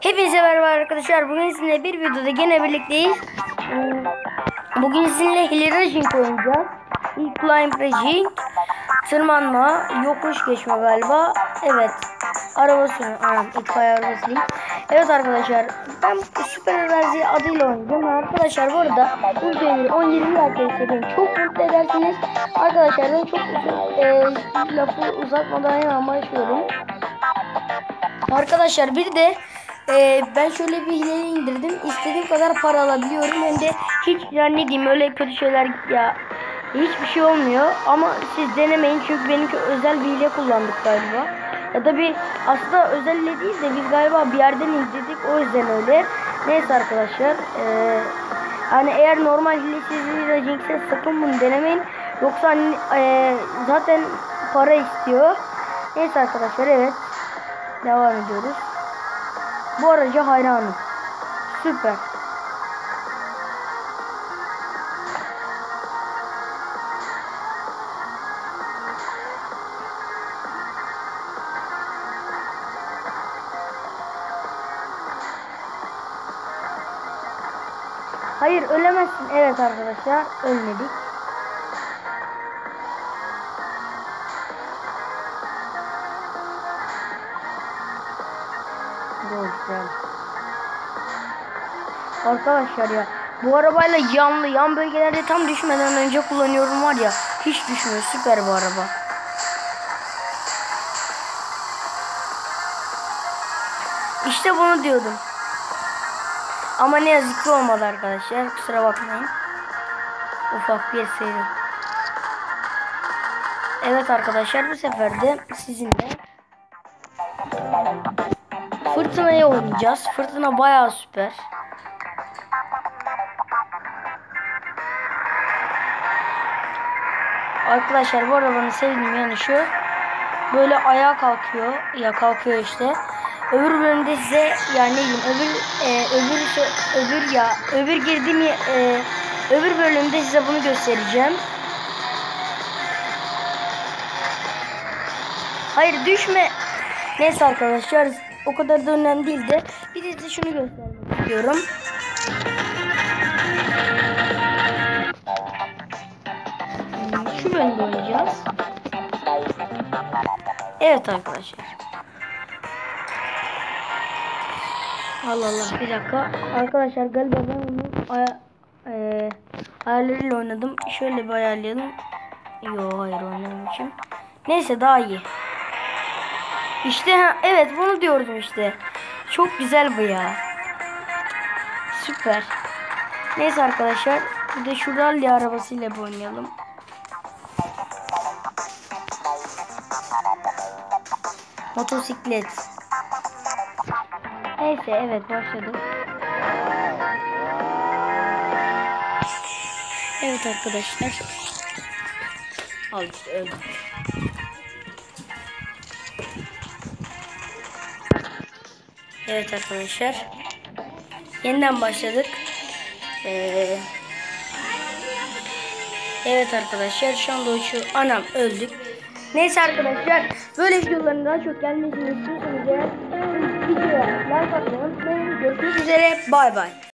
Hepinize merhaba arkadaşlar. Bugün sizinle bir videoda gene birlikteyiz. Bugün sizinle Hilary Raging oynayacağız. İlk climb raging, tırmanma, yokuş geçme galiba. Evet. Araba sürme. Anam arabası değil. Evet arkadaşlar. Ben Süper Verzi adıyla oynayacağım. Arkadaşlar bu arada bu videoyu 10-20 dakika istediğim çok mutlu edersiniz. Arkadaşlar ben çok uzun e, lafı uzatmadan hemen başlıyorum. Arkadaşlar bir de e, ben şöyle bir hile indirdim. İstediğim kadar para alabiliyorum. Hem de hiç yani ne diyeyim öyle kötü şeyler ya hiçbir şey olmuyor. Ama siz denemeyin çünkü benimki özel bir hile kullandık galiba. Ya da bir aslında özel hile değil de biz galiba bir yerden indirdik o yüzden öyle. Neyse arkadaşlar. E, hani eğer normal hilesiz bir sakın bunu denemeyin. Yoksa hani, e, zaten para istiyor. Neyse arkadaşlar evet. Devam ediyoruz. Bu araca hayranım. Süper. Hayır ölemezsin. Evet arkadaşlar ölmedik. Güzel. Arkadaşlar ya bu arabayla yanlı yan bölgelerde tam düşmeden önce kullanıyorum var ya hiç düşmüyor süper bu araba. İşte bunu diyordum. Ama ne yazık ki olmadı arkadaşlar kusura bakmayın. Ufak bir seri. Evet arkadaşlar bu sefer de sizinle Fırtınaya oynayacağız. Fırtına bayağı süper. Arkadaşlar bu arabanın sevdiğim yanı şu. Böyle ayağa kalkıyor. Ya kalkıyor işte. Öbür bölümde size yani diyeyim öbür e, öbür şey, öbür ya öbür girdiğim e, öbür bölümde size bunu göstereceğim. Hayır düşme. Neyse arkadaşlar o kadar da önemli değil de bir de size şunu göstermek istiyorum. Şu bölümde oynayacağız. Evet arkadaşlar. Allah Allah bir dakika. Arkadaşlar galiba ben onu aya, e, ayarlarıyla oynadım. Şöyle bir ayarlayalım. Yo hayır oynamamışım. Neyse daha iyi. İşte ha, evet bunu diyordum işte. Çok güzel bu ya. Süper. Neyse arkadaşlar. Bir de şu rally arabasıyla oynayalım. Motosiklet. Neyse evet başladık. Evet arkadaşlar. Al işte Evet arkadaşlar. Yeniden başladık. Ee, evet arkadaşlar şu anda uçuyor. Anam öldük. Neyse arkadaşlar böyle videoların daha çok gelmesini istiyorsanız eğer videoya like atmayı unutmayın. Görüşmek üzere. Bay bay.